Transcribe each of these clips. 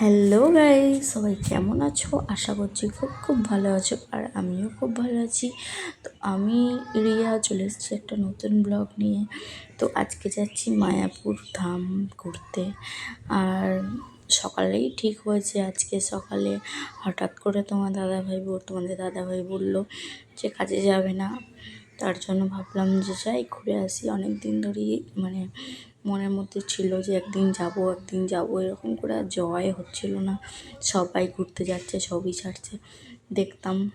Hello guy সবাই কেমন আছো? আশা করছি খুব খুব ভালো আছো আর আমিও খুব ভালো আছি। তো আমি রিয়া, চলে এসেছি একটা নতুন ব্লগ নিয়ে। তো আজকে যাচ্ছি মায়াপুর ধাম ঘুরতে। আর সকালেই ঠিক হয়েছে, আজকে সকালে হঠাৎ করে তোমার দাদাভাই তোমাদের দাদাভাই বলল যে কাজে যাবে না। তার জন্য ভাবলাম যে যাই, ঘুরে আসি। অনেক দিন ধরেই মানে মনের মধ্যে ছিল যে একদিন যাব একদিন যাব, এরকম করে আর যাওয়াই হচ্ছিল না। সবাই ঘুরতে যাচ্ছে, সবই ছাড়ছে। দেখতাম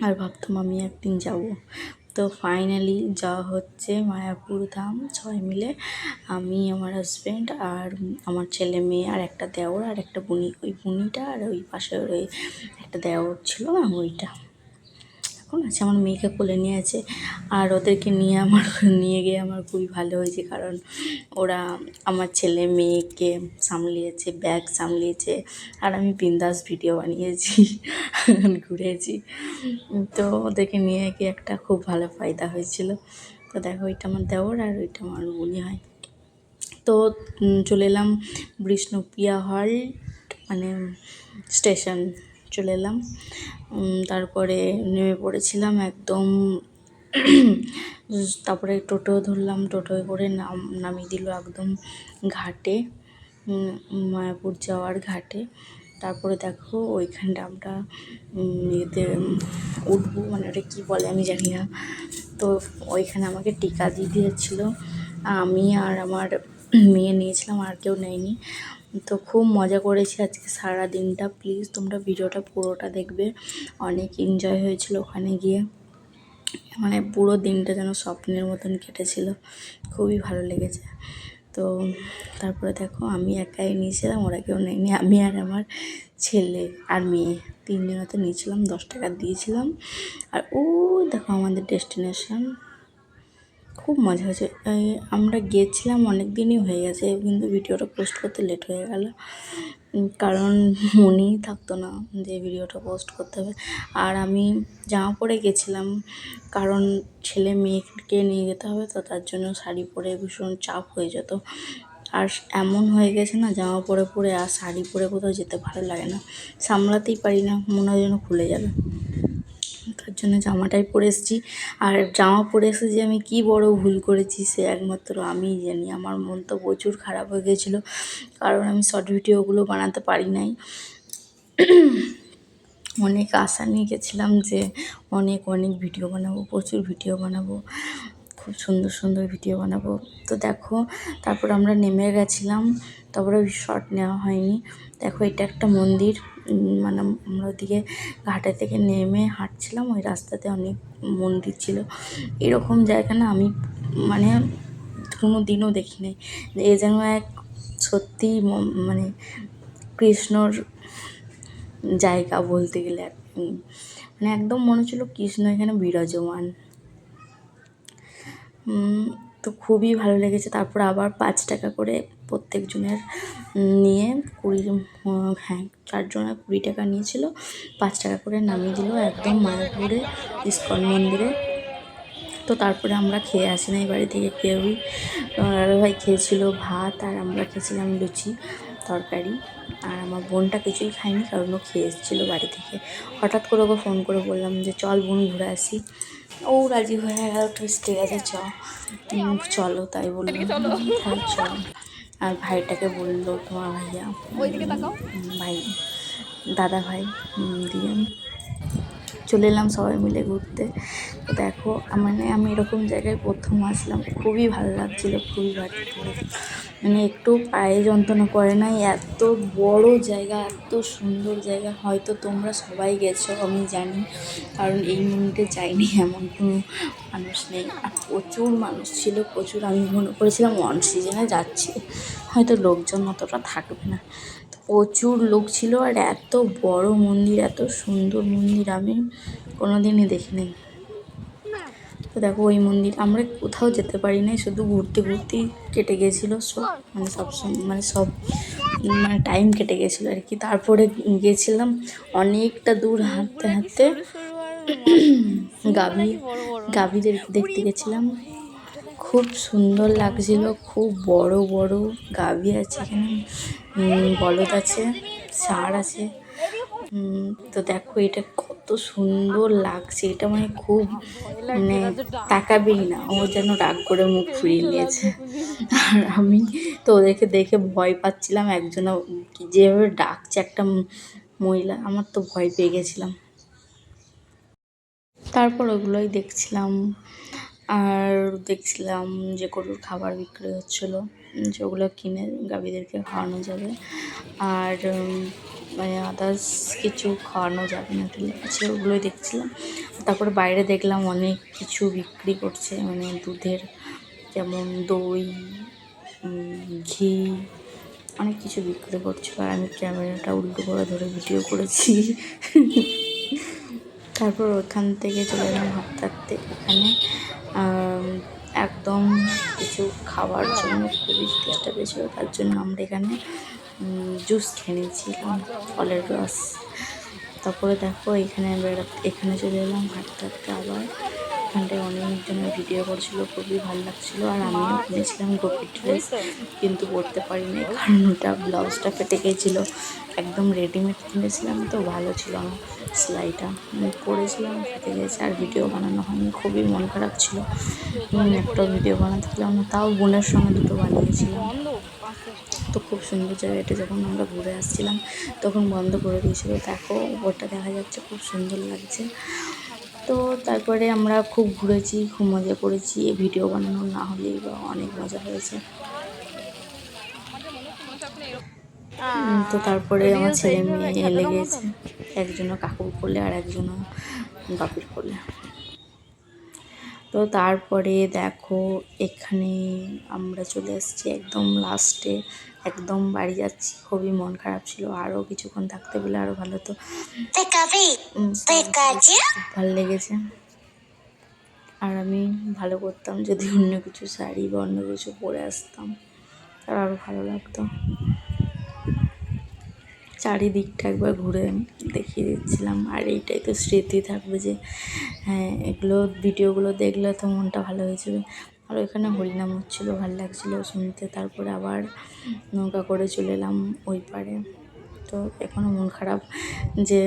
আর ভাবতাম আমি একদিন যাব। তো ফাইনালি যাওয়া হচ্ছে মায়াপুর ধাম, সবাই মিলে আমি, আমার হাজব্যান্ড আর আমার ছেলে মেয়ে আর একটা দেওর আর একটা বুনি। ওই বুনিটা আর ওই পাশে ওই একটা দেওর ছিল না, ওইটা। এখন আছে, আমার মেয়েকে কোলে নিয়ে আছে। আর ওদেরকে নিয়ে আমার, নিয়ে গিয়ে আমার খুবই ভালো হয়েছে, কারণ ওরা আমার ছেলে মেয়েকে সামলিয়েছে, ব্যাগ সামলিয়েছে, আর আমি বিন্দাস ভিডিও বানিয়েছি, ঘুরেছি। তো ওদেরকে নিয়ে গিয়ে একটা খুব ভালো ফায়দা হয়েছিল। তো দেখো, ওইটা আমার দেওর আর ওইটা আমার মনে হয়। তো চলে এলাম বিষ্ণুপ্রিয়া হল মানে স্টেশন। চলে এলাম। তারপরে নেমে পড়েছিলাম একদম। তারপরে টোটো ধরলাম, টোটোয় করে নাম, নামিয়ে দিল একদম ঘাটে মায়াপুর যাওয়ার ঘাটে। তারপরে দেখো ওইখানটা আমরা ইয়েতে উঠবো মানে ওটা কী বলে আমি জানি না। তো ওইখানে আমাকে টিকা দিয়ে দিয়েছিলো। আমি আর আমার মেয়ে নিয়েছিলাম, আর কেউ নেয়নি। তো খুব মজা করেছি আজকে সারা দিনটা প্লিজ তোমরা ভিডিওটা পুরোটা দেখবে। অনেক এনজয় হয়েছিল ওখানে গিয়ে। মানে পুরো দিনটা যেন স্বপ্নের মতন কেটেছিল। খুবই ভালো লেগেছে। তো তারপরে দেখো, আমি একাই নিয়েছিলাম, ওরা কেউ নেয়নি। আমি আর আমার ছেলে আর মেয়ে। তিনজনে নিয়েছিলাম, দশ টাকা দিয়েছিলাম। আর ও দেখো আমাদের ডেস্টিনেশন খুব মজা হয়েছে। আমরা গিয়েছিলাম অনেক দিনই হয়ে গেছে, কিন্তু ভিডিওটা পোস্ট করতে লেট হয়ে গেল। কারণ মনেই থাকতো না যে ভিডিওটা পোস্ট করতে হবে। আর আমি জামা পরে গেছিলাম, কারণ ছেলে মেয়েকে নিয়ে যেতে হবে, তো তার জন্য শাড়ি পরে ভীষণ চাপ হয়ে যেত। আর এমন হয়ে গেছে না, জামা পরে পরে আর শাড়ি পরে কোথাও যেতে ভালো লাগে না। সামলাতেই পারি না মনে হয় যেন খুলে যাবে। জন্য জামাটাই পরে এসেছি। আর জামা পরে এসে যে আমি কি বড় ভুল করেছি সে একমাত্র আমি জানি। আমার মন তো প্রচুর খারাপ হয়ে গেছিল, কারণ আমি শর্ট ভিডিওগুলো বানাতে পারি নাই। অনেক আশা নিয়ে গেছিলাম যে অনেক অনেক ভিডিও বানাবো, প্রচুর ভিডিও বানাবো। সুন্দর সুন্দর ভিডিও বানাবো। তো দেখো, তারপর আমরা নেমে গেছিলাম, তারপরে শর্ট নেওয়া হয়নি। দেখো, এটা একটা মন্দির মানে আমরা ওদিকে ঘাটে থেকে নেমে হাঁটছিলাম, ওই রাস্তাতে অনেক মন্দির ছিল। এরকম জায়গা না আমি মানে কোনো দিনও দেখি নাই এ যেন এক সত্যি মানে কৃষ্ণর জায়গা বলতে গেলে মানে একদম মনে হচ্ছিল কৃষ্ণ এখানে বিরাজমান। তো খুবই ভালো লেগেছে। তারপর আবার পাঁচ টাকা করে প্রত্যেকজনের নিয়ে কুড়ি হ্যাঁ চারজনের কুড়ি টাকা নিয়েছিল। পাঁচ টাকা করে নামিয়ে দিল একদম মায়াপুরে, ইস্কন মন্দিরে। তো তারপরে আমরা খেয়ে আসি না, এই বাড়ি থেকে কেউই। ভাই খেয়েছিল ভাত, আর আমরা খেয়েছিলাম লুচি তরকারি। আর আমার বোনটা কিছুই খায়নি, কারণ ও খেয়ে এসেছিল বাড়ি থেকে। হঠাৎ করে ওকে ফোন করে বললাম যে, চল বোন ঘুরে আসি। ও রাজি হয়ে গেল ঠিক আছে চ। চলো তাই বলল। হ্যাঁ চল আর ভাইটাকে বলল তোমার ভাইয়া। ভাই দাদা ভাই দিয়ে। চলে এলাম সবাই মিলে ঘুরতে। তো দেখো মানে আমি এরকম জায়গায় প্রথম আসলাম। খুবই ভালো লাগছিল, খুবই ভালো মানে একটু পায়ে যন্ত্রণা করে নাই, এত বড় জায়গা, এত সুন্দর জায়গা। হয়তো তোমরা সবাই গেছো, আমি জানি। কারণ এই মন্দিরে যাইনি, এমন কোনো মানুষ নেই। আর প্রচুর মানুষ ছিল, প্রচুর। আমি মনে করেছিলাম অন সিজনে যাচ্ছি। হয়তো লোকজন অতটা থাকবে না। প্রচুর লোক ছিল আর এত বড় মন্দির, এত সুন্দর মন্দির আমি কোনো দিনই দেখিনি। তো দেখো ওই মন্দির, আমরা কোথাও যেতে পারি নাই, শুধু ঘুরতে ঘুরতেই কেটে গেছিল সব মানে সব মানে সব মানে টাইম কেটে গেছিল আর কি। তারপরে গেছিলাম অনেকটা দূর হাঁটতে হাঁটতে, গাভী, গাভীদের দেখতে গেছিলাম। খুব সুন্দর লাগছিল, খুব বড় বড় গাভী আছে এখানে বলদ আছে ছাড় আছে। তো দেখো এটা কত সুন্দর লাগছে, এটা মানে খুব মানে তাকাবেই না, ও যেন রাগ করে মুখ ফিরিয়ে নিয়েছে। আর আমি তো ওদেরকে দেখে ভয় পাচ্ছিলাম একজন যেভাবে ডাকছে একটা মহিলা, আমার তো ভয় পেয়ে গেছিলাম। তারপর ওগুলোই দেখছিলাম। আর দেখছিলাম যে গরুর খাবার বিক্রি হচ্ছিল যেগুলো কিনে গাভীদেরকে খাওয়ানো যাবে। আর মানে আদার্স কিছু খাওয়ানো যাবে না ঠিক আছে, ওগুলোই দেখছিলাম। তারপরে বাইরে দেখলাম অনেক কিছু বিক্রি করছে মানে দুধের যেমন দই ঘি, অনেক কিছু বিক্রি করছিল আর আমি ক্যামেরাটা উল্টো করে ধরে ভিডিও করেছি। তারপর ওখান থেকে চলে হাঁটতে হাঁটতে এখানে। একদম কিছু খাওয়ার জন্য খুবই চেষ্টা পেয়েছিল, তার জন্য আমরা এখানে জুস খেয়ে নিয়েছিলাম, ফলের রস। তারপরে দেখো এখানে এখানে চলে এলাম হাঁটতে হাঁটতে আবার। এখানটায় অনেকজনের ভিডিও করছিল খুবই ভালো লাগছিল আর আমিও কিনেছিলাম গোপি ড্রেস কিন্তু পরতে পারিনি কারণ ওটা ব্লাউজটা ফেটে গেছিল। একদম রেডিমেড কিনেছিলাম, তো ভালো ছিল আমার সেলাইটা। পরেছিলাম, ফেটে গেছে আর ভিডিও বানানো হয়নি, খুবই মন খারাপ ছিল। একটা ভিডিও বানাতে পারলাম না, তাও বোনের সঙ্গে দুটো বানিয়েছিলাম। তো খুব সুন্দর জায়গাটা যখন আমরা ঘুরে আসছিলাম, তখন বন্ধ করে দিয়েছিল। দেখো, উপরটা দেখা যাচ্ছে খুব সুন্দর লাগছে। তো তারপরে আমরা খুব ঘুরেছি খুব মজা করেছি। এই ভিডিও বানানো না হলে বা অনেক মজা হয়েছে। তো তারপরে আমার ছেলে মেয়ে লেগেছে একজনও কাকুর করলে আর একজনও বাপির কোলে। তো তারপরে দেখো এখানে আমরা চলে এসেছি একদম লাস্টে একদম বাড়ি যাচ্ছি। খুবই মন খারাপ ছিল আরও কিছুক্ষণ থাকতে পেলে আরও ভালো তো ভালো লেগেছে। আর আমি ভালো করতাম যদি অন্য কিছু শাড়ি বা অন্য কিছু পরে আসতাম আর আরও ভালো লাগতো। চারিদিকটা একবার ঘুরে দেখিয়ে দিচ্ছিলাম। আর এইটাই তো স্মৃতি থাকবে যে হ্যাঁ এগুলো ভিডিওগুলো দেখলে তো মনটা ভালো হয়ে যাবে। আর ওইখানে হরিনাম হচ্ছিল, ভালো লাগছিল শুনতে। তারপরে আবার নৌকা করে চলে এলাম ওই পারে তো এখনও মন খারাপ যে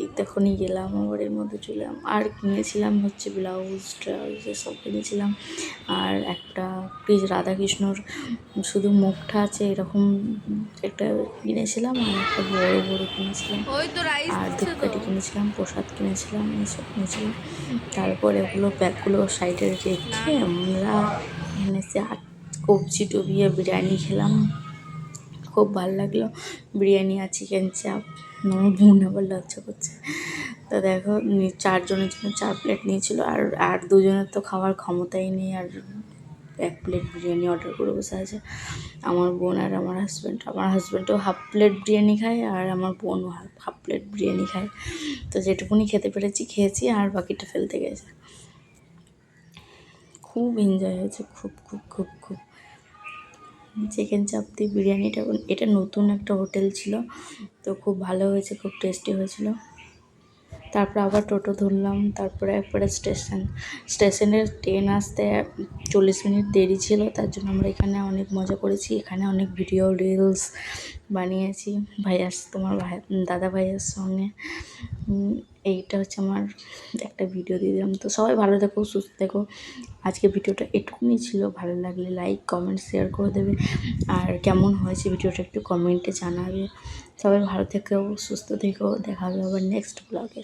এই তখনই গেলাম আবার এর মধ্যে চলে আর কিনেছিলাম হচ্ছে ব্লাউজ ট্রাউজ এসব কিনেছিলাম। আর একটা প্লিজ রাধাকৃষ্ণর শুধু মুখটা আছে এরকম একটা কিনেছিলাম আর একটা বড় বড় কিনেছিলাম। আর ধূপকাঠি কিনেছিলাম প্রসাদ কিনেছিলাম এইসব কিনেছিলাম। তারপরে ওগুলো ব্যাগগুলো সাইডে রেখে আমরা এখানে এসে আট কবজি ডুবিয়ে বিরিয়ানি খেলাম। খুব ভালো লাগল। বিরিয়ানি আর চিকেন চাপ আমার বোন আবার লজ্জা করছে। তো দেখো চারজনের জন্য চার প্লেট নিয়েছিল। আর আর দুজনের তো খাওয়ার ক্ষমতাই নেই। আর এক প্লেট বিরিয়ানি অর্ডার করে বসে আছে। আমার বোন আর আমার হাজব্যান্ড আমার হাজব্যান্ডও হাফ প্লেট বিরিয়ানি খায় আর আমার বোনও হাফ প্লেট বিরিয়ানি খায়। তো যেটুকুনি খেতে পেরেছি, খেয়েছি আর বাকিটা ফেলতে গেছে। খুব এনজয় হয়েছে। খুব খুব খুব খুব। চিকেন চাপ দিয়ে বিরিয়ানিটা, এটা নতুন একটা হোটেল ছিল, তো খুব ভালো হয়েছে, খুব টেস্টি হয়েছিল। তারপর আবার টোটো ধরলাম, তারপরে একবারে স্টেশন। স্টেশনের ট্রেন আসতে চল্লিশ মিনিট দেরি ছিল, তার জন্য আমরা এখানে অনেক মজা করেছি, এখানে অনেক ভিডিও রিলস বানিয়েছি। ভাইয়ার তোমার ভাই, দাদা ভাইয়ের সঙ্গে। এইটা হচ্ছে আমার একটা ভিডিও দিয়ে দিলাম। তো সবাই ভালো থেকো, সুস্থ থেকো। আজকে ভিডিওটা এটুকুনি ছিল। ভালো লাগলে লাইক কমেন্ট শেয়ার করে দেবে। আর কেমন হয়েছে ভিডিওটা একটু কমেন্টে জানাবে। সবাই ভালো থেকো, সুস্থ থেকো। দেখা হবে আবার নেক্সট ব্লগে